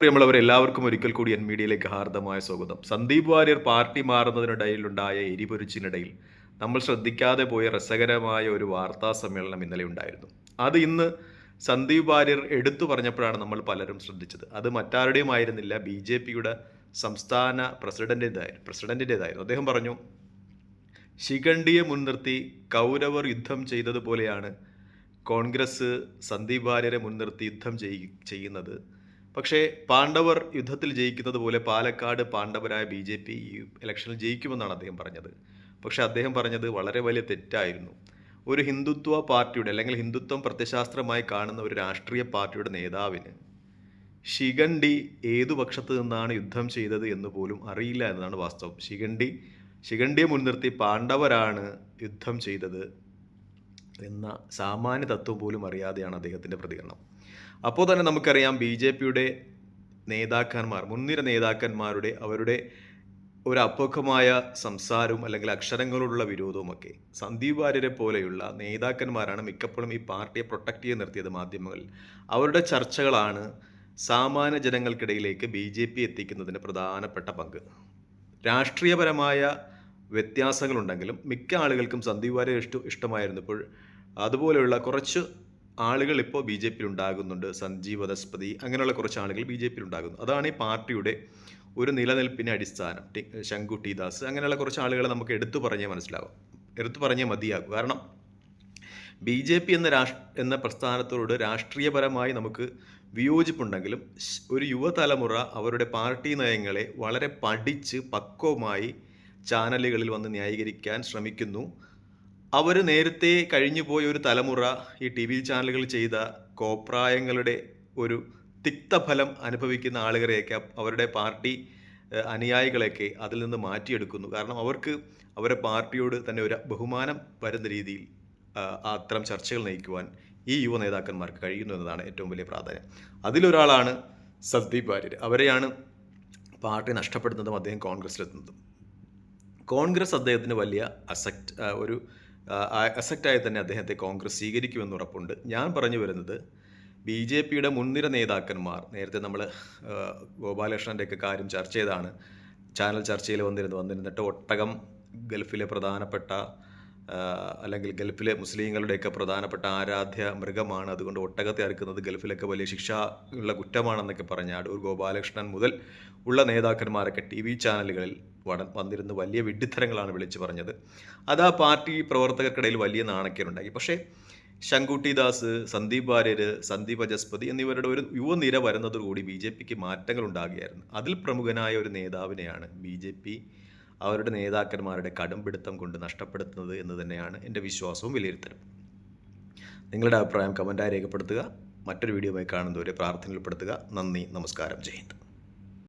പ്രിയമുള്ളവർ എല്ലാവർക്കും ഒരിക്കൽ കൂടി എൻ മീഡിയയിലേക്ക് ഹാർദമായ സ്വാഗതം. സന്ദീപ് വാര്യർ പാർട്ടി മാറുന്നതിനിടയിലുണ്ടായ എരിപൊരിച്ചിനിടയിൽ നമ്മൾ ശ്രദ്ധിക്കാതെ പോയ രസകരമായ ഒരു വാർത്താ സമ്മേളനം ഇന്നലെ ഉണ്ടായിരുന്നു. അത് ഇന്ന് സന്ദീപ് വാര്യർ എടുത്തു പറഞ്ഞപ്പോഴാണ് നമ്മൾ പലരും ശ്രദ്ധിച്ചത്. അത് മറ്റാരുടെയും ആയിരുന്നില്ല ബി ജെ പിയുടെ സംസ്ഥാന പ്രസിഡന്റിന്റെതായിരുന്നു പ്രസിഡന്റിന്റെതായിരുന്നു. അദ്ദേഹം പറഞ്ഞു ശിഖണ്ഡിയെ മുൻനിർത്തി കൗരവർ യുദ്ധം ചെയ്തതുപോലെയാണ് കോൺഗ്രസ് സന്ദീപ് വാര്യരെ മുൻനിർത്തി യുദ്ധം ചെയ്- ചെയ്യുന്നത്. പക്ഷേ പാണ്ഡവർ യുദ്ധത്തിൽ ജയിക്കുന്നത് പോലെ പാലക്കാട് പാണ്ഡവരായ ബി ജെ പി ഈ ഇലക്ഷനിൽ ജയിക്കുമെന്നാണ് അദ്ദേഹം പറഞ്ഞത്. പക്ഷേ അദ്ദേഹം പറഞ്ഞത് വളരെ വലിയ തെറ്റായിരുന്നു. ഒരു ഹിന്ദുത്വ പാർട്ടിയുടെ അല്ലെങ്കിൽ ഹിന്ദുത്വം പ്രത്യശാസ്ത്രമായി കാണുന്ന ഒരു രാഷ്ട്രീയ പാർട്ടിയുടെ നേതാവിന് ശിഖണ്ഡി ഏതു പക്ഷത്ത് നിന്നാണ് യുദ്ധം ചെയ്തത് എന്ന് പോലും അറിയില്ല എന്നതാണ് വാസ്തവം. ശിഖണ്ഡി ശിഖണ്ഡിയെ മുൻനിർത്തി പാണ്ഡവരാണ് യുദ്ധം ചെയ്തത് എന്ന സാമാന്യ തത്വം പോലും അറിയാതെയാണ് അദ്ദേഹത്തിന്റെ പ്രതികരണം. അപ്പോൾ തന്നെ നമുക്കറിയാം ബി ജെ പിയുടെ നേതാക്കന്മാർ മുൻനിര നേതാക്കന്മാരുടെ അവരുടെ ഒരു അപ്പൊക്കമായ സംസാരവും അല്ലെങ്കിൽ അക്ഷരങ്ങളോടുള്ള വിരോധവുമൊക്കെ സന്ദീപ് വാര്യരെ പോലെയുള്ള നേതാക്കന്മാരാണ് മിക്കപ്പോഴും ഈ പാർട്ടിയെ പ്രൊട്ടക്റ്റ് ചെയ്ത് നിർത്തിയത് മാധ്യമങ്ങളിൽ. അവരുടെ ചർച്ചകളാണ് സാമാന്യ ജനങ്ങൾക്കിടയിലേക്ക് ബി ജെ പി എത്തിക്കുന്നതിന് പ്രധാനപ്പെട്ട പങ്ക്. രാഷ്ട്രീയപരമായ വ്യത്യാസങ്ങളുണ്ടെങ്കിലും മിക്ക ആളുകൾക്കും സന്ദീപ് വാര്യർ ഇഷ്ട ഇഷ്ടമായിരുന്നു ഇപ്പോൾ അതുപോലെയുള്ള കുറച്ച് ആളുകൾ ഇപ്പോൾ ബി ജെ പിയിൽ ഉണ്ടാകുന്നുണ്ട് സഞ്ജീവ് വനസ്പതി അങ്ങനെയുള്ള കുറച്ച് ആളുകൾ ബി ജെ പിയിൽ ഉണ്ടാകുന്നു അതാണ് ഈ പാർട്ടിയുടെ ഒരു നിലനിൽപ്പിന്റെ അടിസ്ഥാനം. ശങ്കു ടി ദാസ് അങ്ങനെയുള്ള കുറച്ച് ആളുകളെ നമുക്ക് എടുത്തു പറഞ്ഞേ മനസ്സിലാവും. എടുത്തു പറഞ്ഞേ മതിയാകും. കാരണം ബി ജെ പി എന്ന രാഷ് എന്ന പ്രസ്ഥാനത്തോട് രാഷ്ട്രീയപരമായി നമുക്ക് വിയോജിപ്പുണ്ടെങ്കിലും ഒരു യുവതലമുറ അവരുടെ പാർട്ടി നയങ്ങളെ വളരെ പഠിച്ച് പക്വമായി ചാനലുകളിൽ വന്ന് ന്യായീകരിക്കാൻ ശ്രമിക്കുന്നു. അവർ നേരത്തെ കഴിഞ്ഞുപോയ ഒരു തലമുറ ഈ ടി വി ചാനലുകൾ ചെയ്ത കോപ്രായങ്ങളുടെ ഒരു തിക്തഫലം അനുഭവിക്കുന്ന ആളുകളെയൊക്കെ അവരുടെ പാർട്ടി അനുയായികളെയൊക്കെ അതിൽ നിന്ന് മാറ്റിയെടുക്കുന്നു. കാരണം അവർക്ക് അവരുടെ പാർട്ടിയോട് തന്നെ ഒരു ബഹുമാനം വരുന്ന രീതിയിൽ അത്തരം ചർച്ചകൾ നയിക്കുവാൻ ഈ യുവ നേതാക്കന്മാർക്ക് കഴിയുന്നു എന്നതാണ് ഏറ്റവും വലിയ പ്രാധാന്യം. അതിലൊരാളാണ് സന്ദീപ് വാര്യർ അവരെയാണ് പാർട്ടി നഷ്ടപ്പെടുന്നതും അദ്ദേഹം കോൺഗ്രസ്സിലെത്തുന്നതും. കോൺഗ്രസ് അദ്ദേഹത്തിന് വലിയ അസക്റ്റ് ഒരു അസക്റ്റായി തന്നെ അദ്ദേഹത്തെ കോൺഗ്രസ് സ്വീകരിക്കുമെന്ന് ഉറപ്പുണ്ട്. ഞാൻ പറഞ്ഞു വരുന്നത് ബി ജെ പിയുടെ മുൻനിര നേതാക്കന്മാർ നേരത്തെ നമ്മൾ ഗോപാലകൃഷ്ണന്റെയൊക്കെ കാര്യം ചർച്ച ചെയ്താണ് ചാനൽ ചർച്ചയിൽ വന്നിരുന്നു. വന്നിരുന്നിട്ട് ഒട്ടകം ഗൾഫിലെ പ്രധാനപ്പെട്ട അല്ലെങ്കിൽ ഗൾഫിലെ മുസ്ലിങ്ങളുടെയൊക്കെ പ്രധാനപ്പെട്ട ആരാധ്യ മൃഗമാണ്. അതുകൊണ്ട് ഒട്ടകത്തെ അറുക്കുന്നത് ഗൾഫിലൊക്കെ വലിയ ശിക്ഷ ഉള്ള കുറ്റമാണെന്നൊക്കെ പറഞ്ഞ അടൂർ ഗോപാലകൃഷ്ണൻ മുതൽ ഉള്ള നേതാക്കന്മാരൊക്കെ ടി വി ചാനലുകളിൽ വന്നിരുന്ന് വലിയ വിഡ്ഢിത്തരങ്ങളാണ് വിളിച്ചു പറഞ്ഞത്. അത് ആ പാർട്ടി പ്രവർത്തകർക്കിടയിൽ വലിയ നാണക്കേടുണ്ടാക്കി പക്ഷേ ശങ്കുട്ടി ദാസ് സന്ദീപ് വാര്യർ സന്ദീപ് അജസ്പതി എന്നിവരുടെ ഒരു യുവനിര വരുന്നതോടുകൂടി ബി ജെ പിക്ക് മാറ്റങ്ങൾ ഉണ്ടാകുകയായിരുന്നു അതിൽ പ്രമുഖനായ ഒരു നേതാവിനെയാണ് ബി ജെ പി അവരുടെ നേതാക്കന്മാരുടെ കടുംപിടുത്തം കൊണ്ട് നഷ്ടപ്പെടുത്തുന്നത് എന്ന് തന്നെയാണ് എന്റെ വിശ്വാസവും വിലയിരുത്തലും. നിങ്ങളുടെ അഭിപ്രായം കമന്റായി രേഖപ്പെടുത്തുക. മറ്റൊരു വീഡിയോയുമായി കാണുന്നവരെ പ്രാർത്ഥനയിൽപ്പെടുത്തുക നന്ദി നമസ്കാരം. ജയ്